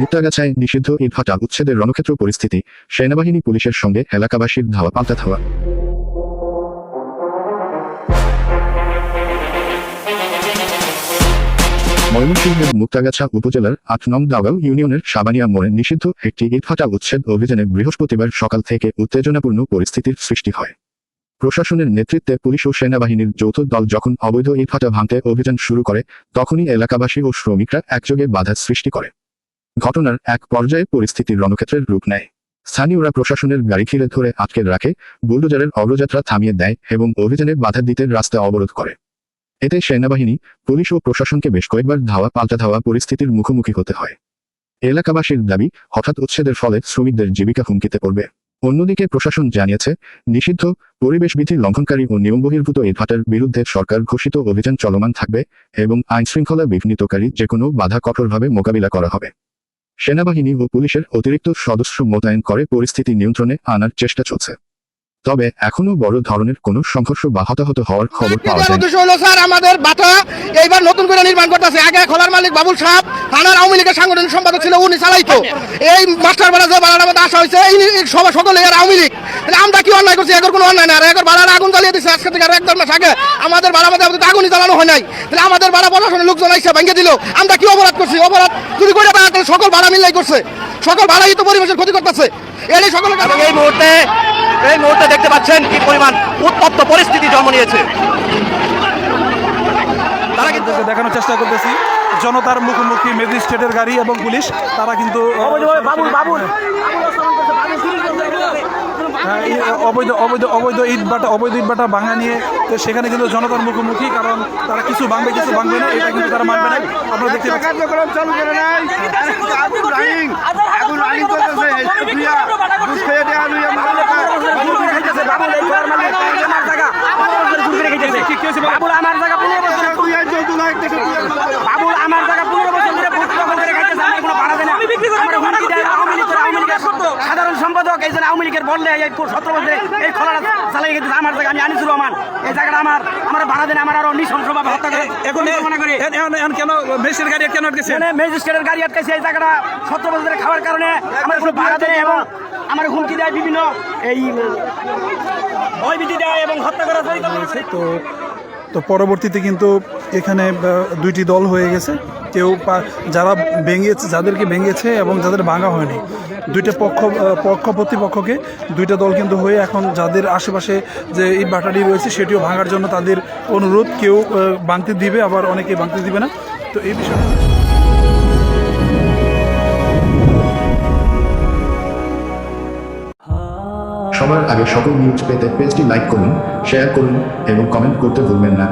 মুক্তাগাছায় নিষিদ্ধ ইটভাটা উচ্ছেদের রণক্ষেত্র পরিস্থিতি, সেনাবাহিনী, পুলিশের সঙ্গে এলাকাবাসীর ধাওয়া, পাল্টা ধাওয়া। ময়মনসিংহের মুক্তাগাছা উপজেলার আট নং দাওগাঁও ইউনিয়নের সাবানিয়া মোড়ে নিষিদ্ধ একটি ইটভাটা উচ্ছেদ অভিযানে বৃহস্পতিবার সকাল থেকে উত্তেজনাপূর্ণ পরিস্থিতির সৃষ্টি হয়। প্রশাসনের নেতৃত্বে পুলিশ ও সেনাবাহিনীর যৌথ দল যখন অবৈধ ইটভাটা ভাঙতে অভিযান শুরু করে, তখনই এলাকাবাসী ও শ্রমিকরা একযোগে বাধা সৃষ্টি করে। ঘটনার এক পর্যায়ে পরিস্থিতির রণক্ষেত্রের রূপ নেয়। স্থানীয়রা প্রশাসনের গাড়ি ঘিরে ধরে আটকে রাখে, বুলডোজারের অগ্রযাত্রা থামিয়ে দেয় এবং অভিযানে বাধা দিতে রাস্তা অবরোধ করে। এতে সেনাবাহিনী, পুলিশ ও প্রশাসনকে বেশ কয়েকবার ধাওয়া পাল্টা ধাওয়া পরিস্থিতির মুখোমুখি হতে হয়। এলাকাবাসীর দাবি, হঠাৎ উচ্ছেদের ফলে শ্রমিকদের জীবিকা হুমকিতে পড়বে। অন্যদিকে প্রশাসন জানিয়েছে, নিষিদ্ধ পরিবেশ বিধি লঙ্ঘনকারী ও নিয়মবহির্ভূত ইটভাটার বিরুদ্ধে সরকার ঘোষিত অভিযান চলমান থাকবে এবং আইনশৃঙ্খলা বিঘ্নিতকারী যে কোনো বাধা কঠোরভাবে মোকাবিলা করা হবে। সেনাবাহিনী ও পুলিশের অতিরিক্ত সদস্য মোতায়েন করে পরিস্থিতি নিয়ন্ত্রণে আনার চেষ্টা চলছে। তবে এখনও বড় ধরনের কোনো সংঘর্ষ বা হতাহত হওয়ার খবর পাওয়া আমাদের হলো স্যার আমাদের বাটা এইবার নতুন করে নির্মাণ করতেছে। আগে খোলার মালিক বাবুল সাহেব থানার আওয়ামী লীগের সাংগঠনিক সম্পাদক ছিল উনি চালাইতো এই মাস্টার বাড়া যে বাড়ার মধ্যে আসা হয়েছে এই সবাই সকলে এর আওয়ামী লীগ। আমরা কি অন্যায় করছি? এগর কোনো অন্যায় না এগর বাড়ার আগুন জ্বালিয়ে দিচ্ছে আজকে থেকে আর এক দেড় মাস আগে। আমাদের আগুনই জ্বালানো হয় নাই। তাহলে আমাদের বাড়া প্রশাসনের লোকজন এসে ভেঙে দিল। আমরা কি অপরাধ করছি? অপরাধ যদি করে পায় তাহলে সকল ভাড়া মিলাই করছে। সকল ভাড়াই তো পরিবেশের ক্ষতি করতেছে। এটাই সকলের এই মুহূর্তে এই মুহূর্তে দেখতে পাচ্ছেন কি পরিমাণ উত্তপ্ত পরিস্থিতি জন্ম নিয়েছে। তারা কিন্তু দেখানোর চেষ্টা করতেছি। জনতার মুখোমুখি ম্যাজিস্ট্রেটের গাড়ি এবং পুলিশ তারা কিন্তু বাবুল বাবুল। এই অবৈধ অবৈধ অবৈধ ইট বাটা অবৈধ ইট বাটা ভাঙা নিয়ে তো সেখানে কিন্তু জনতার মুখোমুখি কারণ তারা কিছু ভাঙবে কিছু ভাঙবে না এটা কিন্তু তারা মানবে না। আপনারা দেখতে পাচ্ছেন কার্যক্রম চালু করে নাই আগুন রানিং আগুন রানিং করতেছে দুইয়া দুধ খেয়ে দেয়া দুইয়া বাবুল আমার জায়গা পনেরো বছর দুইয়া চৌদ্দ লাখ টাকা দুইয়া বাবুল আমার জায়গা পনেরো বছর ধরে ভোট দখল করে খাইতেছে আমার কোনো ভাড়া দেয় না আমার হুমকি দেয় আওয়ামী লীগের আওয়ামী লীগের সাধারণ সম্পাদক এই জন্য আওয়ামী লীগের বললে এই সতেরো বছরে এই খোলাটা চালাই গেছে আমার জায়গা আমি আনিছিল আমার এই জায়গাটা আমার আমার ভাড়া দেন আমার আরও নৃশংসভাবে হত্যা করে এখন মনে করি। কেন মেসের গাড়ি কেন আটকেছে? এখানে ম্যাজিস্ট্রেটের গাড়ি আটকাইছে এই জায়গাটা সতেরো বছরে খাওয়ার কারণে আমার কোনো ভাড়া দেয় এবং আমার হুমকি দেয় বিভিন্ন এই ভয়ভীতি দেয় এবং হত্যা করা তো তো পরবর্তীতে কিন্তু এখানে দুইটি দল হয়ে গেছে। কেউ যারা ভেঙেছে, যাদেরকে ভেঙেছে এবং যাদের ভাঙা হয়নি। দুইটা পক্ষ পক্ষ, প্রতিপক্ষকে দুইটা দল কিন্তু হয়ে এখন যাদের আশেপাশে যে এই বাটাটি রয়েছে, সেটিও ভাঙার জন্য তাদের অনুরোধ। কেউ ভাঙতে দিবে, আবার অনেকে ভাঙতে দিবে না। তো এই বিষয়ে সবার আগে সকল নিউজ পেতে পেজটি লাইক করুন শেয়ার করুন এবং কমেন্ট করতে ভুলবেন না।